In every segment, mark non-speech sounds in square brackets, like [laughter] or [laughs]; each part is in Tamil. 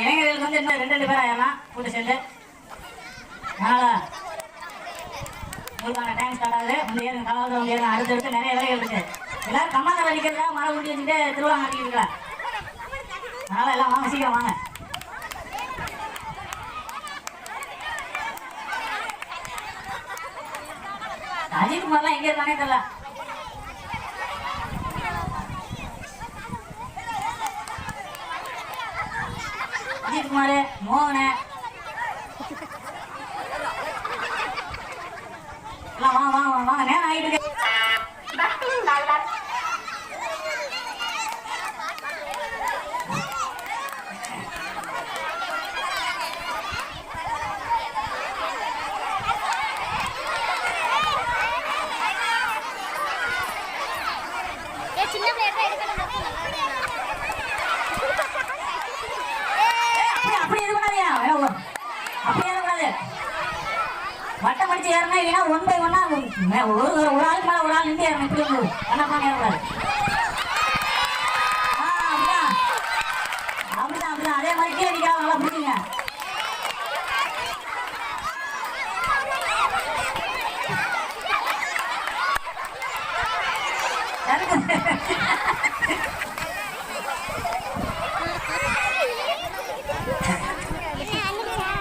இளைஞர்களுக்கு வந்து இன்னும் ரெண்டு ரெண்டு பேர் ஆயிடலாம். கூட்டு சேர்ந்து அதனால உங்களுக்கான டைம் ஸ்டார்ட் ஆகுது. வந்து ஏறுங்க. கலாவது வந்து ஏறுங்க. அடுத்து அடுத்து நிறைய வேலைகள் இருக்கு. எல்லாரும் கம்மாக்கரை அடிக்கிறதா மழை ஊட்டி வச்சுட்டு திருவிழா நடத்திக்கிறீங்களா அதனால எல்லாம் வாங்க சீக்கிரம் வாங்க. அஜித் குமார்லாம் எங்கே இருக்கானே தெரியல. அஜித் மோகன. எல்லாம் வா வா வா நேரம் ஆயிட்டு அப்படி ஏறக்கூடாது வட்டம் அடிச்சு ஏறினா இல்லைன்னா ஒன் பை ஒன்னா ஒரு ஒரு ஆளுக்கு மேல ஒரு ஆள் நின்று ஏறணும். இப்படி இருந்தது பண்ண ஏறக்கூடாது ஆ, அப்படிதான் அப்படிதான் அப்படிதான் அதே மாதிரி கீழே நிற்கிறாங்க நல்லா பிடிக்குங்க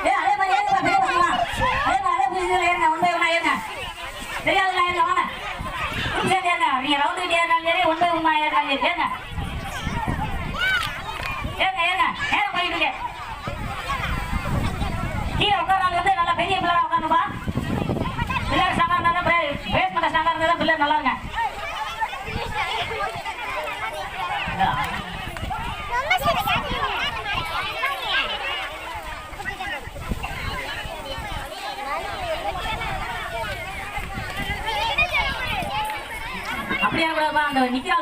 ஏய், அதே மாதிரி ஏறுங்க, பெரிய பசங்களா. அதே மாதிரி அதே position ல ஏறுங்க, one by one ஆ ஏறுங்க. தெரியாதுங்களா, ஏறுங்க, வாங்க. குரூப் சேர்ந்து ஏறுங்க. நீங்க round கிட்ட போய் உமா one ஏங்க ஏங்க ஏங்க ஏறினாலும் சரி, நேரம் போயிட்டு கீழே உட்காராங்க வந்து நல்லா பெரிய பிள்ளை உட்காந்துப்பா பிள்ளையார் strong ஆ இருந்தா தான் பேஸ்மெண்ட் basement strong இருந்தா தான் பிள்ளை நல்லா இருங்க. அப்படி ஏறக்கூடாதுப்பா, அந்த நிக்கிற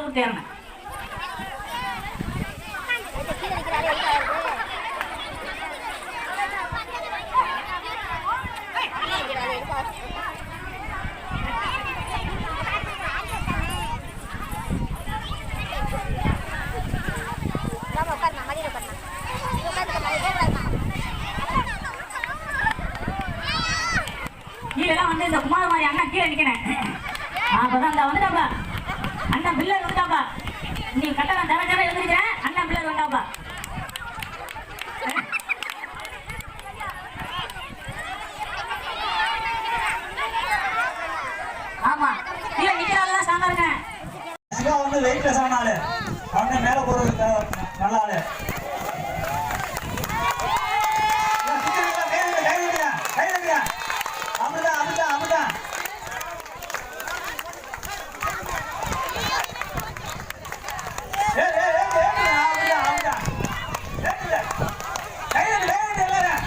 ஆள் தோல்ல கால் வந்து இந்த குமார் மாதிரி அண்ணன் கீழே நிற்கிறேன் அப்பதான் இந்த வந்துட்டாப்பா அண்ணா பில்லர் வந்தாப்பா நீ கட்டணம் தர தர எழுந்திருக்கிறேன் அண்ணா பில்லர் வந்தாப்பா ஆமா. இல்ல நிக்கிறாள் சாங்க இருக்கேன். வந்து வெயிட்லெஸ் ஆன ஆளு. மேல போறது த- ஆளு ஏன் சிக்கன் இல்ல, கை வைங்க, கை வைங்க, கை வைங்க. அப்படிதான், அப்படிதான், அப்படிதான். ஏய், ஏய், ஏய், ஏய், அப்படிதான், அப்படிதான். ஏறுங்க. கை வைங்க, கை வைங்க எல்லாரும்.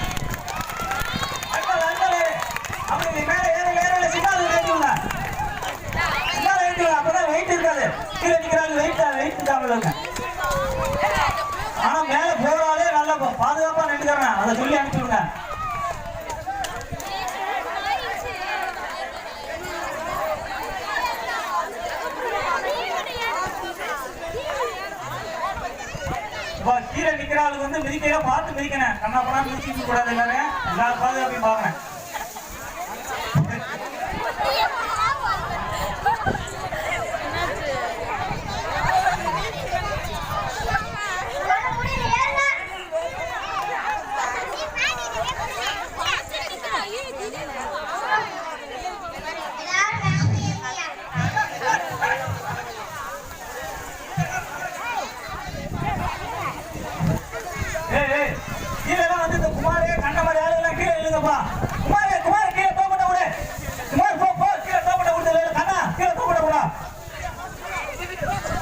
அண்ணல், அண்ணல் ஏறு. அப்படி நீ மேல ஏறுங்க, ஏறுங்க, சிக்னல் ஏறிடுங்க. சும்மா weight இல்ல, அப்பதான் weight இருக்காது. கீழே நிக்கிறாங்க, weight தான், weight தான் உள்ளவங்க. ஆனா மேல போறாலே நல்லா பா- பாதுகாப்பா நின்னுக்கறேன். அதை சொல்லி அனுப்பிவிடுங்க. இப்ப கீழே நிக்கிற ஆளுக்கு வந்து மிதிக்கையில பார்த்து மிதிக்கணும் கண்ணா பண்ணா மிதிச்சு கூடாது எல்லாரும் எல்லா பாதுகாப்பையும் பாக்கணும் Yeah. [laughs]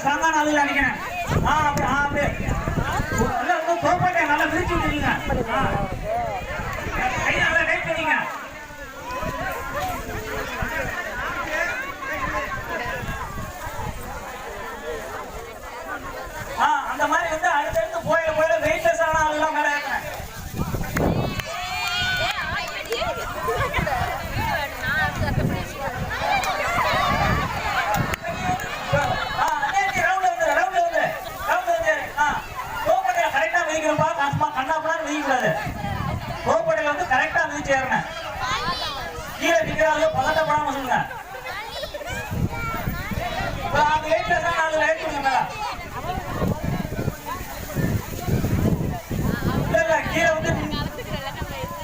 ஸ்ட்ராங்கான ஆளுங்க நினைக்கிறேன் ஆ அப்படி ஆ அப்படியே நல்லா தோப்பாட்டேன் நல்லா விரிச்சு விட்டுருங்க. நல்லா டைட் பண்ணிங்க கரெக்டா மிதிச்சு ஏறணும் கீழே நிக்கிறாங்க சொல்லுங்க. இப்ப அந்த நாலு லைட் கொடுங்க இல்ல இல்ல கீழே வந்து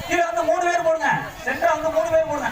கீழே வந்து மூணு பேர் போடுங்க. சென்டரா வந்து மூணு பேர் போடுங்க.